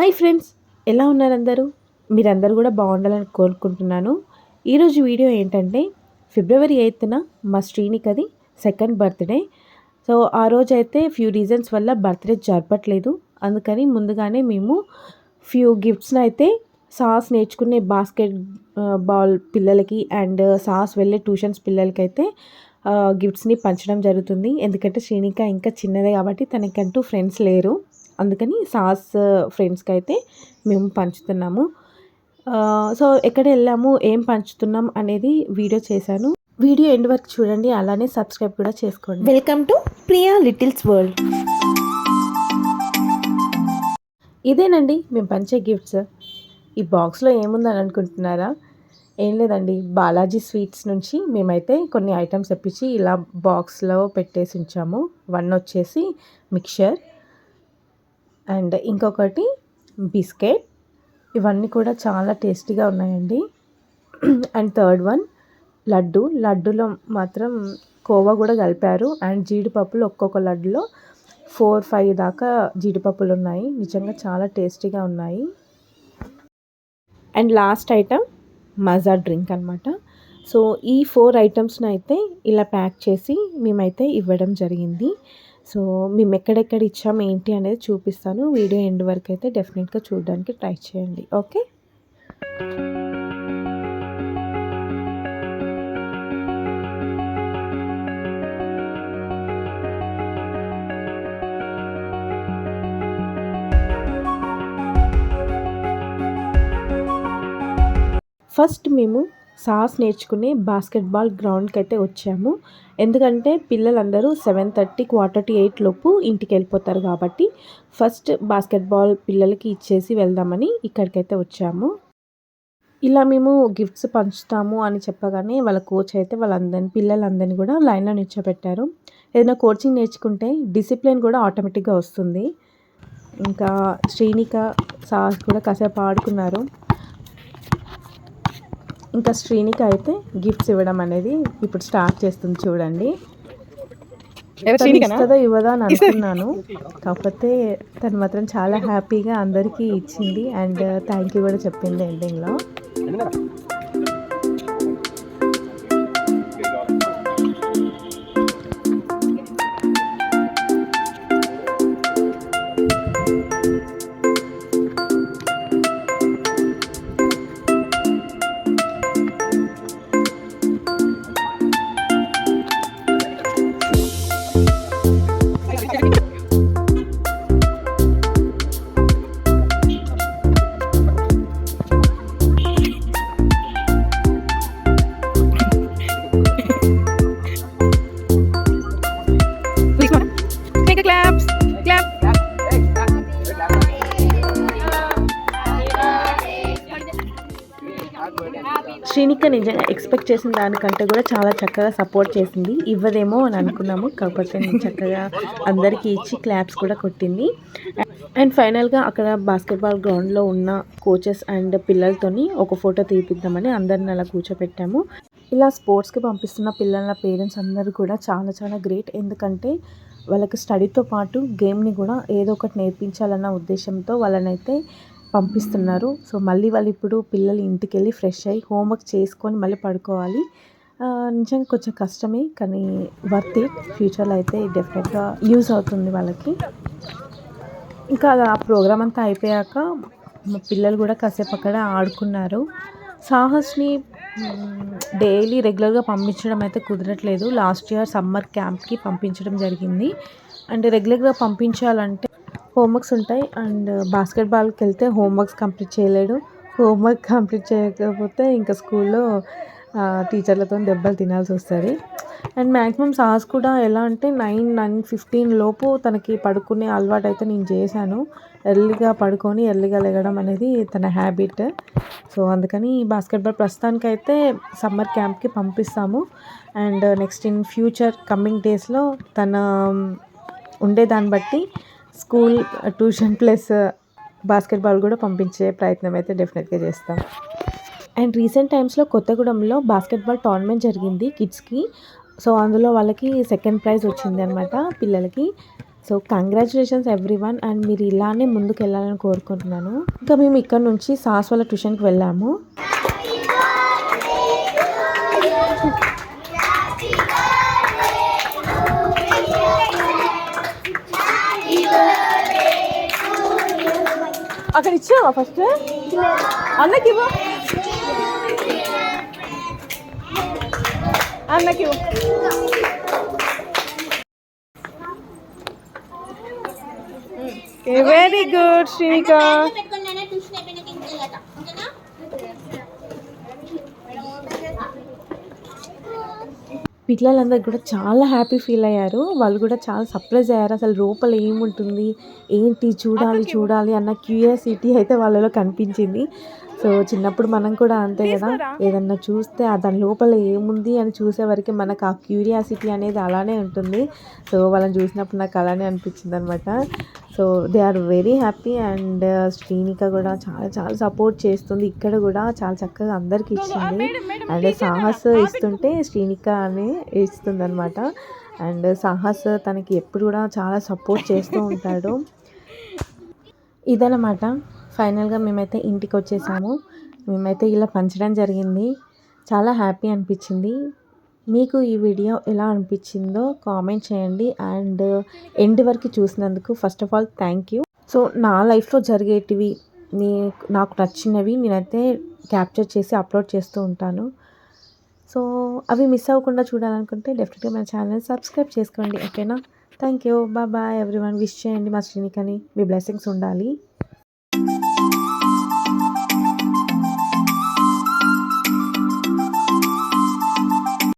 Hi friends ఎలా ఉన్నారు అందరూ మీరందరూ కూడా బాగుండాలని కోరుకుంటున్నాను. ఈరోజు వీడియో ఏంటంటే ఫిబ్రవరి ఎయిత్న మా శ్రీనికది సెకండ్ బర్త్డే. సో ఆ రోజు అయితే ఫ్యూ రీజన్స్ వల్ల బర్త్డే జరపట్లేదు. అందుకని ముందుగానే మేము ఫ్యూ గిఫ్ట్స్ని అయితే సాస్ నేర్చుకునే బాస్కెట్ బాల్ పిల్లలకి అండ్ సాస్ వెళ్ళే ట్యూషన్స్ పిల్లలకి అయితే గిఫ్ట్స్ని పంచడం జరుగుతుంది. ఎందుకంటే శ్రీనిక ఇంకా చిన్నదే కాబట్టి తనకంటూ ఫ్రెండ్స్ లేరు. అందుకని సాస్ ఫ్రెండ్స్కి అయితే మేము పంచుతున్నాము. సో ఎక్కడ వెళ్ళాము ఏం పంచుతున్నాం అనేది వీడియో చేశాను. వీడియో ఎండ్ వరకు చూడండి అలానే సబ్స్క్రైబ్ కూడా చేసుకోండి. Welcome to Priya littles world. ఇదేనండి మేము పంచే గిఫ్ట్స్. ఈ బాక్స్లో ఏముందని అనుకుంటున్నారా? ఏం లేదండి బాలాజీ స్వీట్స్ నుంచి మేమైతే కొన్ని ఐటమ్స్ తెప్పించి ఇలా బాక్స్లో పెట్టేసి ఉంచాము. వన్ వచ్చేసి మిక్చర్ అండ్ ఇంకొకటి బిస్కెట్. ఇవన్నీ కూడా చాలా టేస్టీగా ఉన్నాయండి. And third one laddu. లడ్డులో మాత్రం కోవా కూడా కలిపారు. అండ్ జీడిపప్పులు ఒక్కొక్క లడ్డులో ఫోర్ ఫైవ్ దాకా జీడిపప్పులు ఉన్నాయి. నిజంగా చాలా టేస్టీగా ఉన్నాయి. And last item Maaza drink అనమాట సో ఈ ఫోర్ ఐటమ్స్ని అయితే ఇలా ప్యాక్ చేసి మేమైతే ఇవ్వడం జరిగింది. సో మేము ఎక్కడెక్కడ ఇచ్చాం ఏంటి అనేది చూపిస్తాను. వీడియో ఎండ్ వరకు అయితే డెఫినెట్గా చూడడానికి ట్రై చేయండి. ఓకే? ఫస్ట్ మేము సాస్ నేర్చుకుని బాస్కెట్బాల్ గ్రౌండ్కి అయితే వచ్చాము. ఎందుకంటే పిల్లలందరూ seven thirty quarter to eight లోపు ఇంటికి వెళ్ళిపోతారు కాబట్టి ఫస్ట్ బాస్కెట్బాల్ పిల్లలకి ఇచ్చేసి వెళ్దామని ఇక్కడికైతే వచ్చాము. ఇలా మేము గిఫ్ట్స్ పంచుతాము అని చెప్పగానే వాళ్ళ కోచ్ అయితే వాళ్ళందరిని పిల్లలందరినీ కూడా లైన్లో నిల్చోబెట్టారు. ఏదైనా కోచింగ్ నేర్చుకుంటే డిసిప్లిన్ కూడా ఆటోమేటిక్గా వస్తుంది. ఇంకా శ్రీనిక సాస్ కూడా కాసేపు ఆడుకున్నారు. ఇంకా శ్రీనిక అయితే గిఫ్ట్స్ ఇవ్వడం అనేది ఇప్పుడు స్టార్ట్ చేస్తుంది చూడండి. ఇస్తుందో ఇవ్వదో అని అనుకున్నాను. కాకపోతే తను మాత్రం చాలా హ్యాపీగా అందరికీ ఇచ్చింది. అండ్ థ్యాంక్ యూ కూడా చెప్పింది ఎండింగ్లో శ్రీనిక నిజంగా ఎక్స్పెక్ట్ చేసిన దానికంటే కూడా చాలా చక్కగా సపోర్ట్ చేసింది. ఇవ్వదేమో అని అనుకున్నాము. కాకపోతే నేను చక్కగా అందరికీ ఇచ్చి క్లాప్స్ కూడా కొట్టింది. అండ్ ఫైనల్గా అక్కడ బాస్కెట్బాల్ గ్రౌండ్లో ఉన్న కోచెస్ అండ్ పిల్లలతోని ఒక ఫోటో తీపిద్దామని అందరిని అలా కూర్చోపెట్టాము. ఇలా స్పోర్ట్స్కి పంపిస్తున్న పిల్లల పేరెంట్స్ అందరూ కూడా చాలా చాలా గ్రేట్. ఎందుకంటే వాళ్ళకి స్టడీతో పాటు గేమ్ని కూడా ఏదో ఒకటి నేర్పించాలన్న ఉద్దేశంతో వాళ్ళనైతే పంపిస్తున్నారు. సో మళ్ళీ వాళ్ళు ఇప్పుడు పిల్లలు ఇంటికి వెళ్ళి ఫ్రెష్ అయ్యి హోంవర్క్ చేసుకొని మళ్ళీ పడుకోవాలి. నిజంగా కొంచెం కష్టమే కానీ వర్త్ ఇట్. ఫ్యూచర్లో అయితే డెఫినెట్గా యూజ్ అవుతుంది వాళ్ళకి. ఇంకా ఆ ప్రోగ్రామ్ అంతా అయిపోయాక మా పిల్లలు కూడా కాసేపు అక్కడ ఆడుకున్నారు. సాహస్ని డైలీ రెగ్యులర్గా పంపించడం అయితే కుదరట్లేదు. లాస్ట్ ఇయర్ సమ్మర్ క్యాంప్కి పంపించడం జరిగింది. అండ్ రెగ్యులర్గా పంపించాలంటే హోంవర్క్స్ ఉంటాయి. అండ్ బాస్కెట్బాల్కి వెళ్తే హోంవర్క్స్ కంప్లీట్ చేయలేడు. హోంవర్క్ కంప్లీట్ చేయకపోతే ఇంకా స్కూల్లో టీచర్లతో దెబ్బలు తినాల్సి వస్తుంది. అండ్ మ్యాక్సిమం సాస్ కూడా ఎలా అంటే నైన్ నైన్ ఫిఫ్టీన్ లోపు తనకి పడుకునే అలవాటు అయితే నేను చేశాను. ఎర్లీగా పడుకొని ఎర్లీగా లెగడం అనేది తన హ్యాబిట్. సో అందుకని బాస్కెట్బాల్ ప్రస్తుతానికైతే సమ్మర్ క్యాంప్కి పంపిస్తాము. And next in future coming డేస్లో తన ఉండేదాన్ని బట్టి స్కూల్ ట్యూషన్ ప్లస్ బాస్కెట్బాల్ కూడా పంపించే ప్రయత్నం అయితే డెఫినెట్గా చేస్తాం. అండ్ రీసెంట్ టైమ్స్లో కొత్తగూడెంలో బాస్కెట్బాల్ టోర్నమెంట్ జరిగింది కిడ్స్కి. సో అందులో వాళ్ళకి సెకండ్ ప్రైజ్ వచ్చింది అనమాట పిల్లలకి. So congratulations everyone and మీరు ఇలానే ముందుకు వెళ్ళాలని కోరుకుంటున్నాను. ఇంకా మేము ఇక్కడ నుంచి సాస్ వాళ్ళ ట్యూషన్కి వెళ్ళాము. అక్కడ ఇచ్చావా ఫస్ట్ అన్నకి ఇవ్వు అన్నకి ఇవ్వు వెరీ గుడ్ శ్రీనిక పెట్టుకున్నానే ట్యూషన్ అయిపోయినాక ఇంకెళ్ళట ఓకేనా పిల్లలందరూ కూడా చాలా హ్యాపీ ఫీల్ అయ్యారు. వాళ్ళు కూడా చాలా సర్ప్రైజ్ అయ్యారు. అసలు లోపల ఏముంటుంది? ఏంటి? చూడాలి చూడాలి అన్న క్యూరియాసిటీ అయితే వాళ్ళలో కనిపించింది. సో చిన్నప్పుడు మనం కూడా అంతే కదా. ఏదన్నా చూస్తే దాని లోపల ఏముంది అని చూసే వరకు మనకు ఆ క్యూరియాసిటీ అనేది అలానే ఉంటుంది. సో వాళ్ళని చూసినప్పుడు నాకు అలానే అనిపించింది అనమాట so they are very happy and Srinika కూడా చాలా చాలా సపోర్ట్ చేస్తుంది. ఇక్కడ కూడా చాలా చక్కగా అందరికి ఇచ్చింది. అండ్ సాహస్ ఇస్తుంటే శ్రీనిక అని ఇస్తుంది అనమాట అండ్ సాహస్ తనకి ఎప్పుడు కూడా చాలా సపోర్ట్ చేస్తూ ఉంటాడు. ఇదనమాట. ఫైనల్గా మేమైతే ఇంటికి వచ్చేసాము మేమైతే ఇలా పంచడం జరిగింది. చాలా హ్యాపీ అనిపించింది. మీకు ఈ వీడియో ఎలా అనిపించిందో కామెంట్ చేయండి. అండ్ ఎండ్ వరకు చూసినందుకు first of all thank you. So నా లైఫ్లో జరిగేటివి నీ నాకు నచ్చినవి నేనైతే క్యాప్చర్ చేసి అప్లోడ్ చేస్తూ ఉంటాను. సో అవి మిస్ అవ్వకుండా చూడాలనుకుంటే డెఫినెట్గా మన ఛానల్ సబ్స్క్రైబ్ చేసుకోండి. ఓకేనా? Thank you. Bye everyone wish చేయండి మా శ్రీనికని. మీ బ్లెస్సింగ్స్ ఉండాలి.